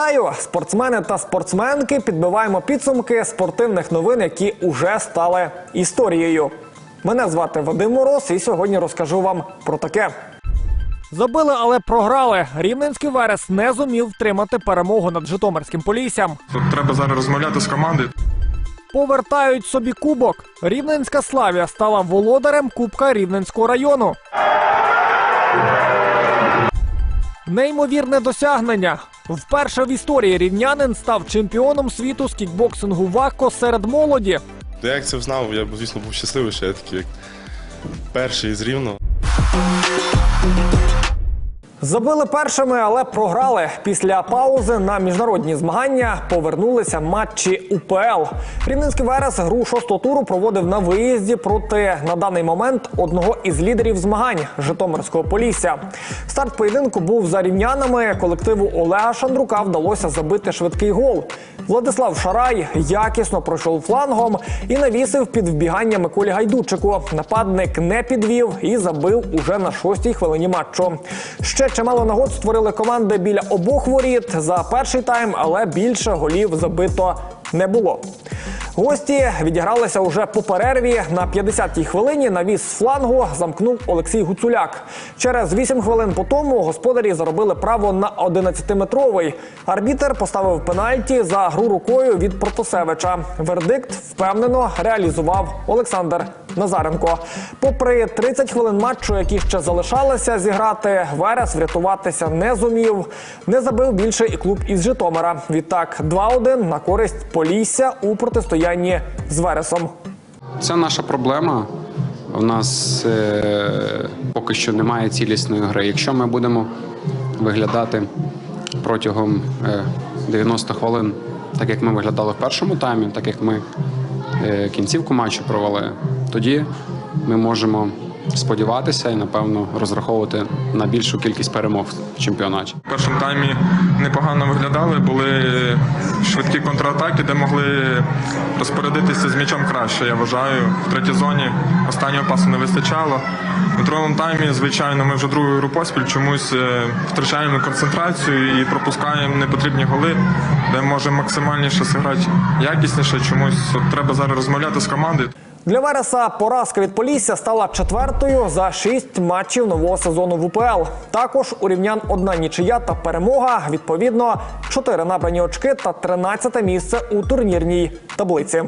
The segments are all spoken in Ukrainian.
Вітаю, спортсмени та спортсменки. Підбиваємо підсумки спортивних новин, які уже стали історією. Мене звати Вадим Мороз, і сьогодні розкажу вам про таке. Забили, але програли. Рівненський Верес не зумів втримати перемогу над Житомирським Поліссям. Тут треба зараз розмовляти з командою. Повертають собі кубок. Рівненська Славія стала володарем Кубка Рівненського району. Неймовірне досягнення. Вперше в історії рівнянин став чемпіоном світу з кікбоксингу ВАКО серед молоді. Як це знав, я б, звісно, був щасливий, що я такий як перший з рівно. Забили першими, але програли. Після паузи на міжнародні змагання повернулися матчі УПЛ. Рівненський Верес гру шостого туру проводив на виїзді проти на даний момент одного із лідерів змагань Житомирського Полісся. Старт поєдинку був за рівнянами. Колективу Олега Шандрука вдалося забити швидкий гол. Владислав Шарай якісно пройшов флангом і навісив під вбігання Миколі Гайдучику. Нападник не підвів і забив уже на шостій хвилині матчу. Ще чимало нагод створили команди біля обох воріт за перший тайм, але більше голів забито не було. Гості відігралися уже по перерві. На 50-й хвилині навіс з флангу замкнув Олексій Гуцуляк. Через 8 хвилин по тому господарі заробили право на 11-метровий. Арбітер поставив пенальті за гру рукою від Протасевича. Вердикт впевнено реалізував Олександр Назаренко. Попри 30 хвилин матчу, які ще залишалися зіграти, Верес врятуватися не зумів. Не забив більше і клуб із Житомира. Відтак 2-1 на користь Полісся у протистоянні з Вересом. Це наша проблема. У нас е, поки що немає цілісної гри. Якщо ми будемо виглядати протягом е, 90 хвилин, так як ми виглядали в першому таймі, так як ми е, кінцівку матчу провели, тоді ми можемо сподіватися і напевно розраховувати на більшу кількість перемог в чемпіонаті. В першому таймі непогано виглядали, були швидкі контратаки, де могли розпорядитися з м'ячом краще, я вважаю. В третій зоні останнього пасу не вистачало. У другому таймі, звичайно, ми вже другу гру поспіль чомусь е, втрачаємо концентрацію і пропускаємо непотрібні голи, де може максимальніше зіграти якісніше. Чомусь от треба зараз розмовляти з командою. Для Вереса поразка від Полісся стала четвертою за шість матчів нового сезону в УПЛ. Також у рівнян одна нічия та перемога. Відповідно, чотири набрані очки та 13 місце у турнірній таблиці.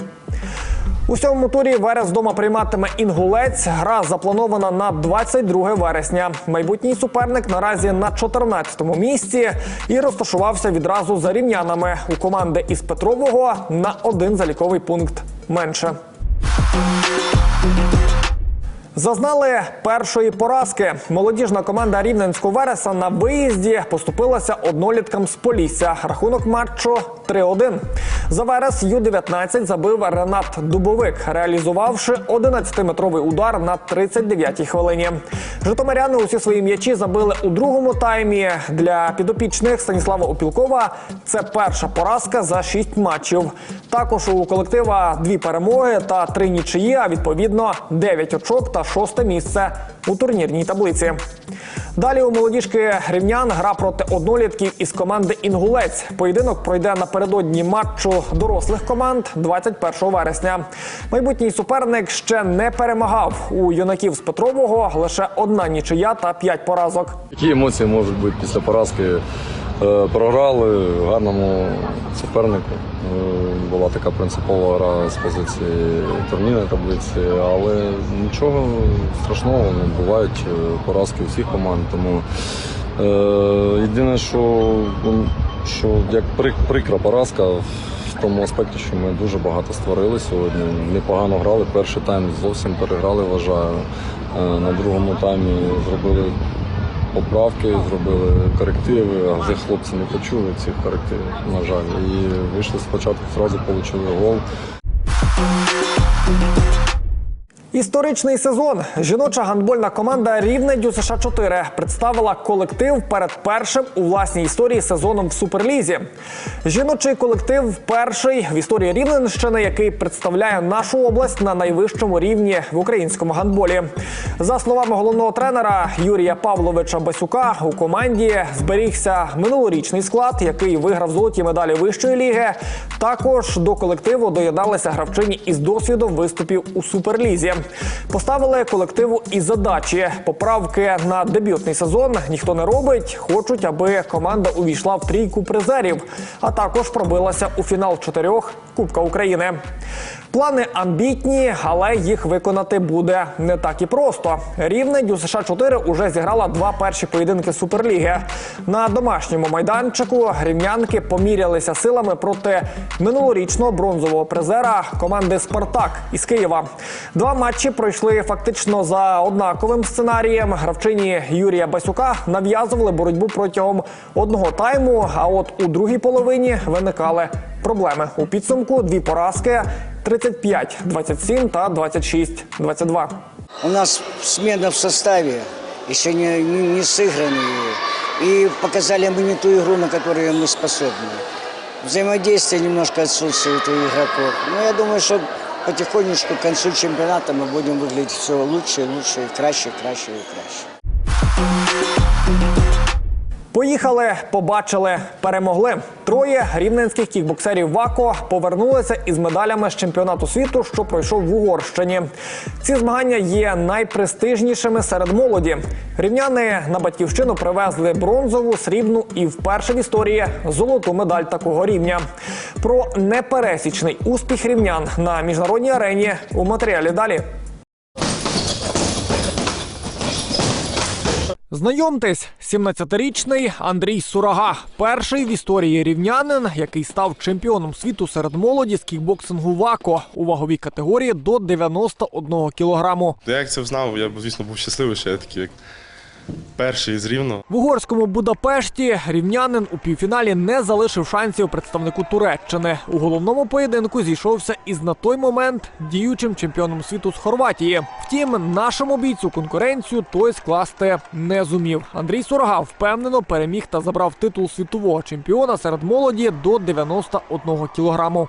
У сьомому турі Верес вдома прийматиме інгулець. Гра запланована на 22 вересня. Майбутній суперник наразі на 14-му місці і розташувався відразу за рівнянами у команди із Петрового на один заліковий пункт менше. Зазнали першої поразки. Молодіжна команда Рівненського Вереса на виїзді поступилася одноліткам з Полісся. Рахунок матчу 3-1. За Верес Ю-19 забив Ренат Дубовик, реалізувавши 11-метровий удар на 39-й хвилині. Житомиряни усі свої м'ячі забили у другому таймі. Для підопічних Станіслава Опілкова це перша поразка за шість матчів. Також у колектива дві перемоги та три нічиї, а відповідно дев'ять очок та шосте місце у турнірній таблиці. Далі у молодіжки рівнян гра проти однолітків із команди Інгулець. Поєдинок пройде напередодні матчу дорослих команд 21 вересня. Майбутній суперник ще не перемагав у юнаків з Петрового лише одна нічия та п'ять поразок. Які емоції можуть бути після поразки? Е, Програли гарному супернику. Е, Була така принципова гра з позиції турнірної таблиці, але нічого страшного, ну, бувають е, поразки у всіх команд. Тому єдине, що, ну, що як прикра поразка в тому аспекті, що ми дуже багато створили сьогодні. Непогано грали. Перший тайм зовсім переграли, вважаю. На другому таймі зробили поправки, зробили корективи, а вже хлопці не почули цих корективів, на жаль. І вийшли спочатку, одразу отримали гол. Історичний сезон. Жіноча гандбольна команда Рівне США 4 представила колектив перед першим у власній історії сезоном в Суперлізі. Жіночий колектив перший в історії Рівненщини, який представляє нашу область на найвищому рівні в українському гандболі. За словами головного тренера Юрія Павловича Басюка, у команді зберігся минулорічний склад, який виграв золоті медалі вищої ліги. Також до колективу доєдналися гравчині із досвідом виступів у суперлізі. Поставили колективу і задачі. Поправки на дебютний сезон ніхто не робить. Хочуть, аби команда увійшла в трійку призерів, а також пробилася у фінал чотирьох Кубка України. Плани амбітні, але їх виконати буде не так і просто. Рівне Дю США 4 уже зіграла два перші поєдинки Суперліги. На домашньому майданчику рівнянки помірялися силами проти минулорічного бронзового призера команди Спартак із Києва. Два матчі пройшли фактично за однаковим сценарієм. Гравчині Юрія Басюка нав'язували боротьбу протягом одного тайму. А от у другій половині виникали проблеми. У підсумку дві поразки 35-27 та 26-22. У нас смена в составе, еще не, не, не сыгранные. И показали мы не ту игру, на которую мы способны. Взаимодействие немножко отсутствует у игроков. Но я думаю, что потихонечку к концу чемпионата мы будем выглядеть все лучше и лучше, и краще, краще и краще. Поїхали, побачили, перемогли. Троє рівненських кікбоксерів ВАКО повернулися із медалями з чемпіонату світу, що пройшов в Угорщині. Ці змагання є найпрестижнішими серед молоді. Рівняни на батьківщину привезли бронзову, срібну і вперше в історії золоту медаль такого рівня. Про непересічний успіх рівнян на міжнародній арені у матеріалі далі. Знайомтесь, 17-річний Андрій Сурага, перший в історії рівнянин, який став чемпіоном світу серед молоді з кікбоксингу ВАКО у ваговій категорії до 91 кілограму. Як це знав, я б, звісно, був щасливий, що я такий як перший з рівно. В угорському Будапешті рівнянин у півфіналі не залишив шансів представнику Туреччини. У головному поєдинку зійшовся із на той момент діючим чемпіоном світу з Хорватії. Втім, нашому бійцю конкуренцію той скласти не зумів. Андрій Сурага впевнено переміг та забрав титул світового чемпіона серед молоді до 91 кілограму.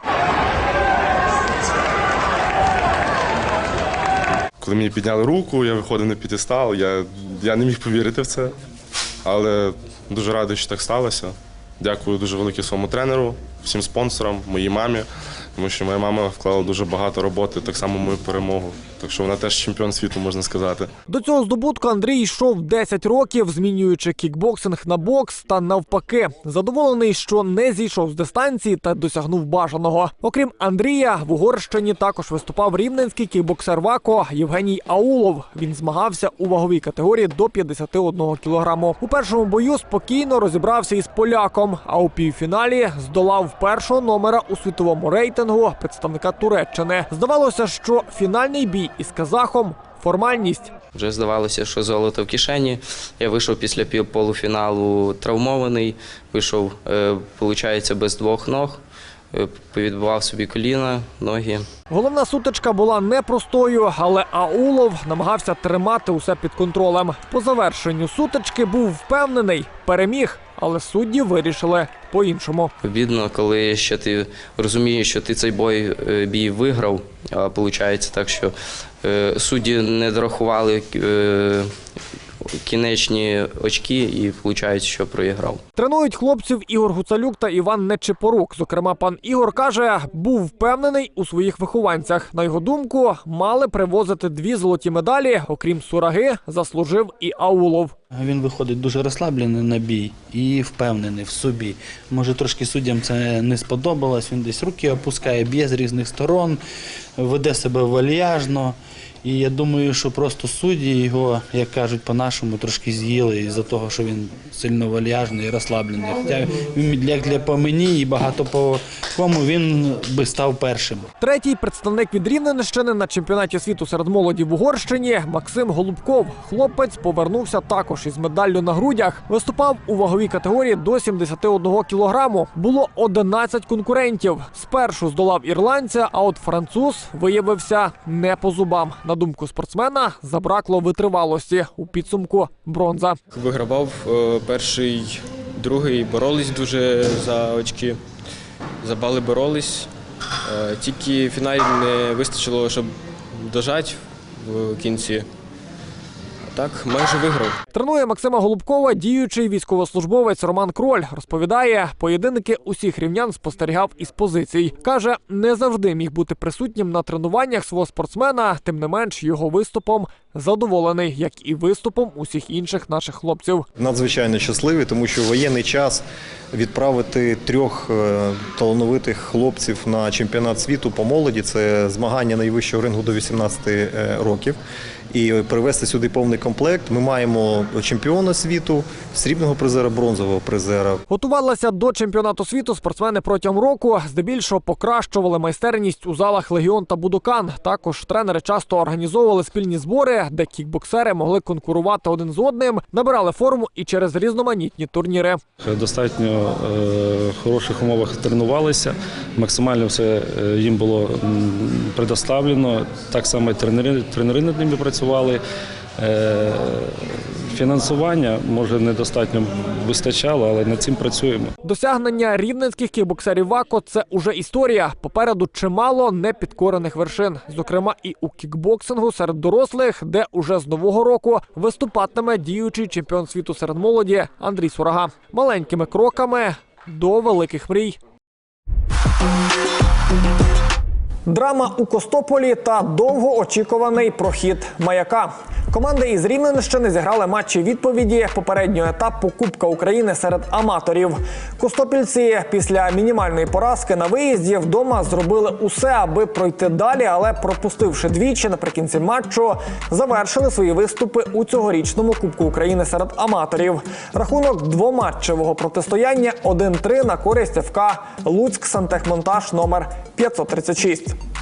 Коли мені підняли руку, я виходив на п'єдестал, я, я не міг повірити в це. Але дуже радий, що так сталося. Дякую дуже велике своєму тренеру, всім спонсорам, моїй мамі, тому що моя мама вклала дуже багато роботи, так само мою перемогу. Так що вона теж чемпіон світу, можна сказати. До цього здобутку Андрій йшов 10 років, змінюючи кікбоксинг на бокс та навпаки. Задоволений, що не зійшов з дистанції та досягнув бажаного. Окрім Андрія, в Угорщині також виступав рівненський кікбоксер ВАКО Євгеній Аулов. Він змагався у ваговій категорії до 51 кілограму. У першому бою спокійно розібрався із поляком, а у півфіналі здолав першого номера у світовому рейтингу представника Туреччини. Здавалося, що фінальний бій із казахом формальність. Вже здавалося, що золото в кишені. Я вийшов після полуфіналу травмований, вийшов, е, виходить, без двох ног, е, повідбивав собі коліна, ноги. Головна сутичка була непростою, але Аулов намагався тримати усе під контролем. По завершенню сутички був впевнений, переміг, але судді вирішили по-іншому. Обідно, коли ще ти розумієш, що ти цей бой е, бій виграв, а виходить так, що е, судді не дорахували е, кінечні очки і виходить, що проіграв. Тренують хлопців Ігор Гуцалюк та Іван Нечипорук. Зокрема, пан Ігор каже, був впевнений у своїх вихованцях. На його думку, мали привозити дві золоті медалі. Окрім сураги, заслужив і Аулов. Він виходить дуже розслаблений на бій і впевнений в собі. Може, трошки суддям це не сподобалось. Він десь руки опускає, б'є з різних сторон, веде себе вальяжно. І я думаю, що просто судді його, як кажуть по-нашому, трошки з'їли із-за того, що він сильно вальяжний і розслаблений. Хоча як для по мені і багато по кому він би став першим. Третій представник від Рівненщини на чемпіонаті світу серед молоді в Угорщині Максим Голубков. Хлопець повернувся також із медаллю на грудях, виступав у ваговій категорії до 71 кілограму. Було 11 конкурентів. Спершу здолав ірландця, а от француз виявився не по зубам. На думку спортсмена, забракло витривалості у підсумку бронза. Вигравав е, перший, другий, боролись дуже за очки. За бали боролись. Е, Тільки в фіналі не вистачило, щоб дожати в кінці. Так, майже виграв. Тренує Максима Голубкова діючий військовослужбовець Роман Кроль. Розповідає, поєдинки усіх рівнян спостерігав із позицій. Каже, не завжди міг бути присутнім на тренуваннях свого спортсмена. Тим не менш, його виступом задоволений, як і виступом усіх інших наших хлопців. Надзвичайно щасливі, тому що воєнний час відправити трьох е, талановитих хлопців на чемпіонат світу по молоді це змагання найвищого рингу до 18 е, років. І привезти сюди повний комплект. Ми маємо чемпіона світу, срібного призера, бронзового призера. Готувалися до чемпіонату світу спортсмени протягом року. Здебільшого покращували майстерність у залах Легіон та Будокан. Також тренери часто організовували спільні збори, де кікбоксери могли конкурувати один з одним, набирали форму і через різноманітні турніри. достатньо е, хороших умовах тренувалися. Максимально все е, їм було предоставлено. Так само і тренери, тренери над ними працювали. Е, Фінансування може недостатньо вистачало, але над цим працюємо. Досягнення рівненських кікбоксерів ВАКО – це уже історія. Попереду чимало непідкорених вершин, зокрема і у кікбоксингу серед дорослих, де уже з нового року виступатиме діючий чемпіон світу серед молоді Андрій Сурага. Маленькими кроками до великих мрій. Драма у Костополі та довгоочікуваний прохід маяка. Команди із Рівненщини зіграли матчі відповіді попереднього етапу Кубка України серед аматорів. Костопільці після мінімальної поразки на виїзді вдома зробили усе, аби пройти далі, але пропустивши двічі наприкінці матчу, завершили свої виступи у цьогорічному Кубку України серед аматорів. Рахунок двоматчевого протистояння 1-3 на користь ФК Луцьк Сантехмонтаж номер 536.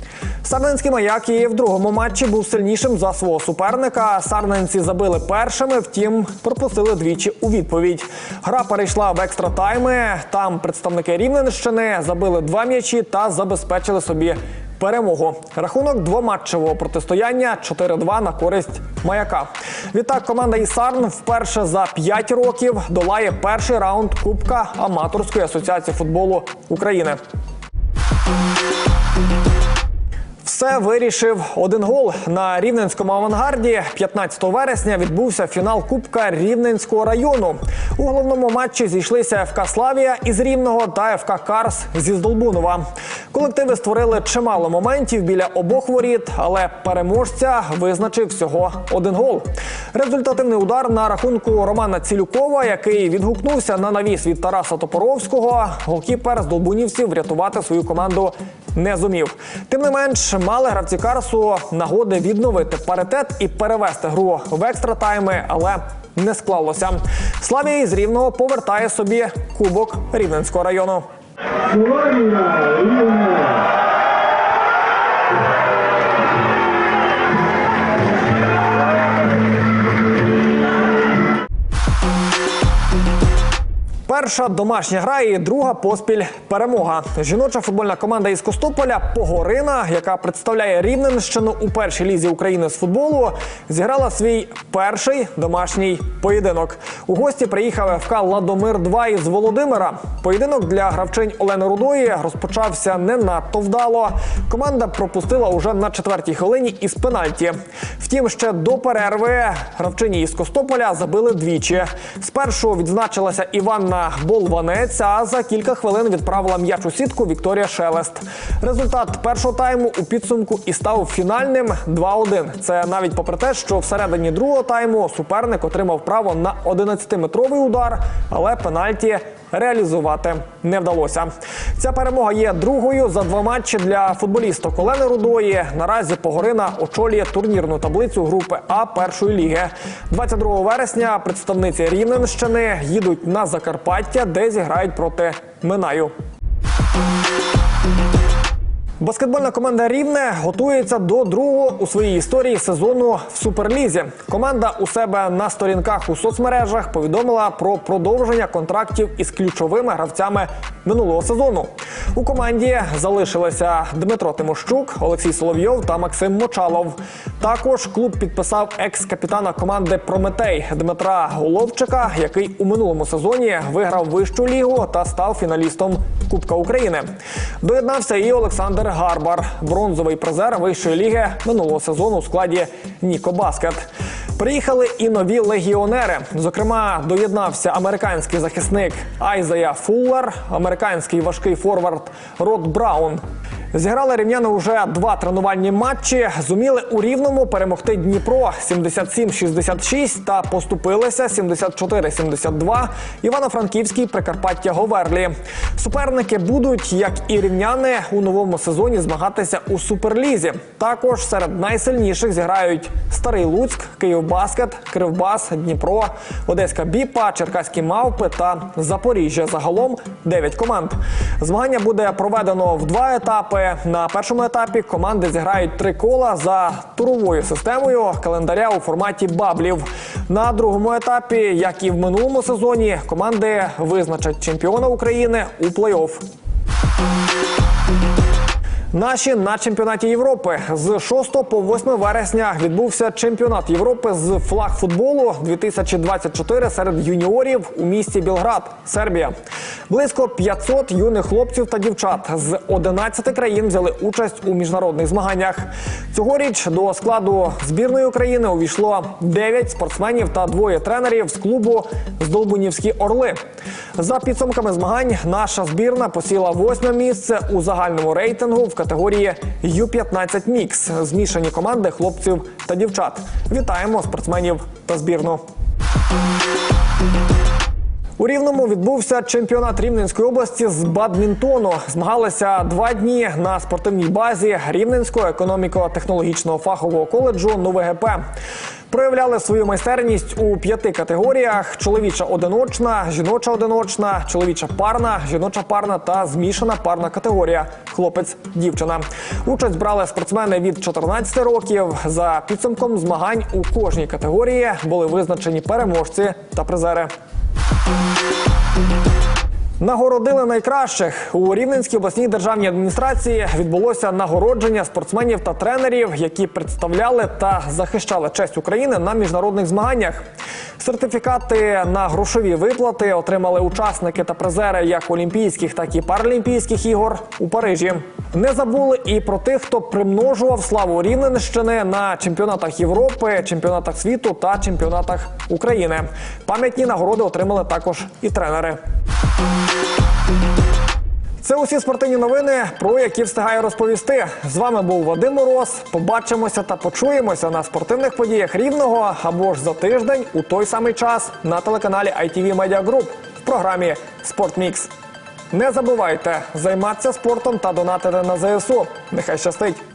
Сарненський маяк і в другому матчі був сильнішим за свого суперника. Сарненці забили першими, втім пропустили двічі у відповідь. Гра перейшла в екстра тайми. Там представники Рівненщини забили два м'ячі та забезпечили собі перемогу. Рахунок двоматчевого протистояння 4-2 на користь маяка. Відтак команда із Сарн вперше за 5 років долає перший раунд Кубка аматорської асоціації футболу України. Все вирішив один гол на рівненському авангарді. 15 вересня відбувся фінал Кубка Рівненського району. У головному матчі зійшлися ФК Славія із Рівного та ФК Карс зі Здолбунова. Колективи створили чимало моментів біля обох воріт, але переможця визначив всього один гол. Результативний удар на рахунку Романа Цілюкова, який відгукнувся на навіс від Тараса Топоровського. Голкіпер з долбунівців врятувати свою команду не зумів. Тим не менш, мали гравці Карсу нагоди відновити паритет і перевести гру в екстра тайми, але не склалося. Славія із Рівного повертає собі кубок Рівненського району. Перша домашня гра і друга поспіль перемога. Жіноча футбольна команда із Костополя Погорина, яка представляє Рівненщину у першій лізі України з футболу, зіграла свій перший домашній поєдинок. У гості приїхав ФК Ладомир 2 із Володимира. Поєдинок для гравчинь Олени Рудої розпочався не надто вдало. Команда пропустила уже на четвертій хвилині із пенальті. Втім, ще до перерви гравчині із Костополя забили двічі. Спершу відзначилася Іванна Болванець, а за кілька хвилин відправила м'яч у сітку Вікторія Шелест. Результат першого тайму у підсумку і став фінальним 2-1. Це навіть попри те, що всередині другого тайму суперник отримав право на 11-метровий удар, але пенальті реалізувати не вдалося. Ця перемога є другою за два матчі для футболісток Олени Рудої. Наразі Погорина очолює турнірну таблицю групи А першої ліги. 22 вересня представниці Рівненщини їдуть на Закарпаття, де зіграють проти Минаю. Баскетбольна команда Рівне готується до другого у своїй історії сезону в суперлізі. Команда у себе на сторінках у соцмережах повідомила про продовження контрактів із ключовими гравцями минулого сезону. У команді залишилися Дмитро Тимощук, Олексій Соловйов та Максим Мочалов. Також клуб підписав екс-капітана команди Прометей Дмитра Головчика, який у минулому сезоні виграв вищу лігу та став фіналістом Кубка України. Доєднався і Олександр Гарбар, бронзовий призер вищої ліги минулого сезону у складі Ніко Баскет. Приїхали і нові легіонери. Зокрема, доєднався американський захисник Айзая Фуллер, американський важкий форвард Рот Браун. Зіграли рівняни уже два тренувальні матчі. Зуміли у рівному перемогти Дніпро 77-66 та поступилися 74-72 Івано-Франківській Прикарпаття Говерлі. Суперники будуть, як і рівняни, у новому сезоні змагатися у суперлізі. Також серед найсильніших зіграють Старий Луцьк, Київбаскет, Кривбас, Дніпро, Одеська Біпа, Черкаські Мавпи та Запоріжжя. Загалом 9 команд. Змагання буде проведено в два етапи. На першому етапі команди зіграють три кола за туровою системою календаря у форматі баблів. На другому етапі, як і в минулому сезоні, команди визначать чемпіона України у плей-офф. Наші на чемпіонаті Європи з 6 по 8 вересня відбувся чемпіонат Європи з флагфутболу 2024 серед юніорів у місті Білград, Сербія. Близько 500 юних хлопців та дівчат з 11 країн взяли участь у міжнародних змаганнях. Цьогоріч до складу збірної України увійшло 9 спортсменів та двоє тренерів з клубу Здолбунівські Орли. За підсумками змагань, наша збірна посіла восьме місце у загальному рейтингу в категорії Ю-15 Мікс. Змішані команди хлопців та дівчат. Вітаємо спортсменів та збірну. У Рівному відбувся чемпіонат Рівненської області з бадмінтону. Змагалися два дні на спортивній базі Рівненського економіко-технологічного фахового коледжу Нове ГП. Проявляли свою майстерність у п'яти категоріях: чоловіча одиночна, жіноча одиночна, чоловіча парна, жіноча парна та змішана парна категорія хлопець-дівчина. Участь брали спортсмени від 14 років. За підсумком змагань у кожній категорії були визначені переможці та призери. Нагородили найкращих у Рівненській обласній державній адміністрації. Відбулося нагородження спортсменів та тренерів, які представляли та захищали честь України на міжнародних змаганнях. Сертифікати на грошові виплати отримали учасники та призери як Олімпійських, так і Паралімпійських ігор у Парижі. Не забули і про тих, хто примножував славу Рівненщини на чемпіонатах Європи, чемпіонатах світу та чемпіонатах України. Пам'ятні нагороди отримали також і тренери. Це усі спортивні новини, про які встигаю розповісти. З вами був Вадим Мороз. Побачимося та почуємося на спортивних подіях рівного або ж за тиждень у той самий час на телеканалі ITV Media Group в програмі «Спортмікс». Не забувайте займатися спортом та донатити на ЗСУ. Нехай щастить!